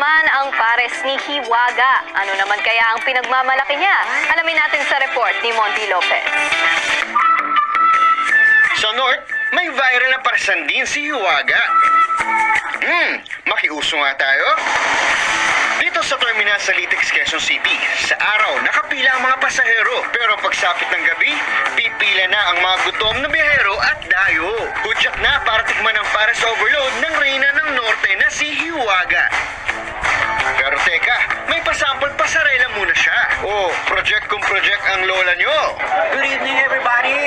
naman ang pares ni Hiwaga. Ano naman kaya ang pinagmamalaki niya? Alamin natin sa report ni Monty Lopez. Sa North, may viral na parasan din si Hiwaga. Hmm, makiuso nga tayo. Dito sa terminal sa Litex, Quezon City, sa araw, nakapila ang mga pasahero. Pero pagsapit ng gabi, pipila na ang mga gutom na biyahero at dayo. Hudyak na para tikman ang pares overload ng reyna ng Norte na si Hiwaga. May pasample pasarela muna siya. Oh, project kung project ang lola nyo. Good evening, everybody.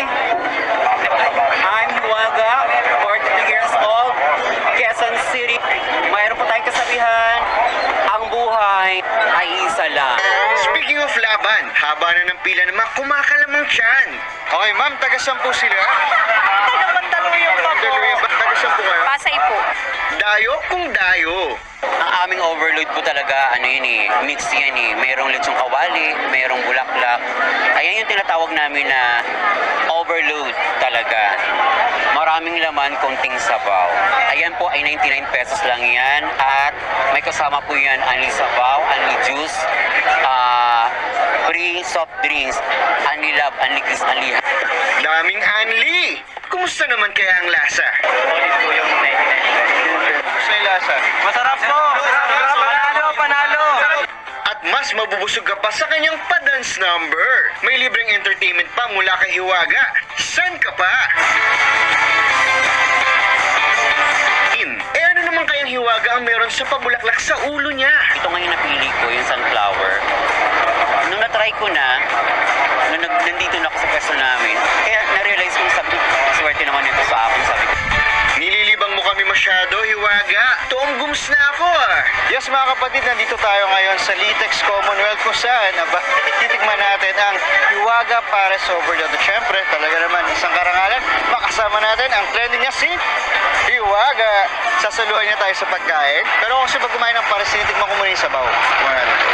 I'm Hiwaga, 43 years old, Quezon City. Mayroon po tayong kasabihan, ang buhay ay isa lang. Speaking of laban, haba na ng pila mga kumakalamang tiyan. Okay, ma'am, taga saan po sila? Taga Mandaluyong pa po. Mandaluyong ba? Taga saan po kayo? Pasay po. Dayo kung dayo. Aming overload po talaga, ano yun eh, mix yan eh. Mayroong lechong kawali, mayroong bulaklak. Ayan yung tinatawag namin na overload talaga. Maraming laman, konting sabaw. Ayan po ay 99 pesos lang yan. At may kasama po yan, only sabaw, only juice, ah, free soft drinks, only love, only kiss, only Daming anli. Kumusta naman kaya ang lasa? Kumusta yung lasa? Masarap po! Panalo, panalo! At mas mabubusog ka pa sa kanyang pa-dance number. May libreng entertainment pa mula kay Hiwaga. San ka pa? In. Eh ano naman kayang Hiwaga ang meron sa pabulaklak sa ulo niya? Ito ngayon napili ko, yung sunflower. Nung na-try ko na, nung nandito na ako sa pwesto namin, Na ako ah. Yes mga kapatid, nandito tayo ngayon sa Litex Commonwealth kung saan aba, titikman natin ang Hiwaga Pares Overload. At syempre, talaga naman isang karangalan, makasama natin ang trending niya si Hiwaga. Sasaluhan niya tayo sa pagkain. Pero kasi pag kumain ng pares, tinitikman ko muna yung sabaw. Kumain natin.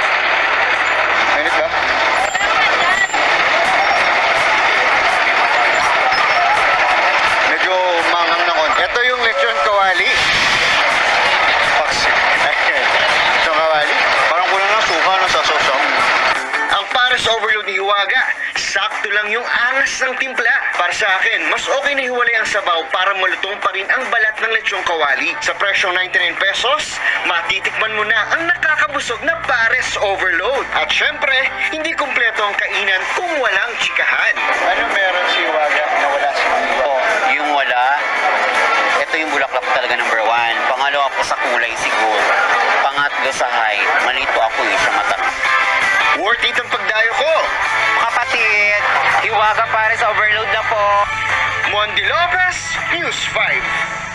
Hiwaga, sakto lang yung angas ng timpla. Para sa akin, mas okay na hiwalay ang sabaw para malutong pa rin ang balat ng lechong kawali. Sa presyong 99 pesos, matitikman mo na ang nakakabusog na pares overload. At syempre, hindi kumpleto ang kainan kung walang chikahan. Ano meron si Hiwaga na wala si Po, yung wala, ito yung bulaklak talaga number one. Pangalawa po sa kulay siguro. Pangatlo sa height, malito ako eh, siya matanong. Worth it ang pagdayo ko. Hiwaga pare sa overload na po. Mondi Lopez, News 5.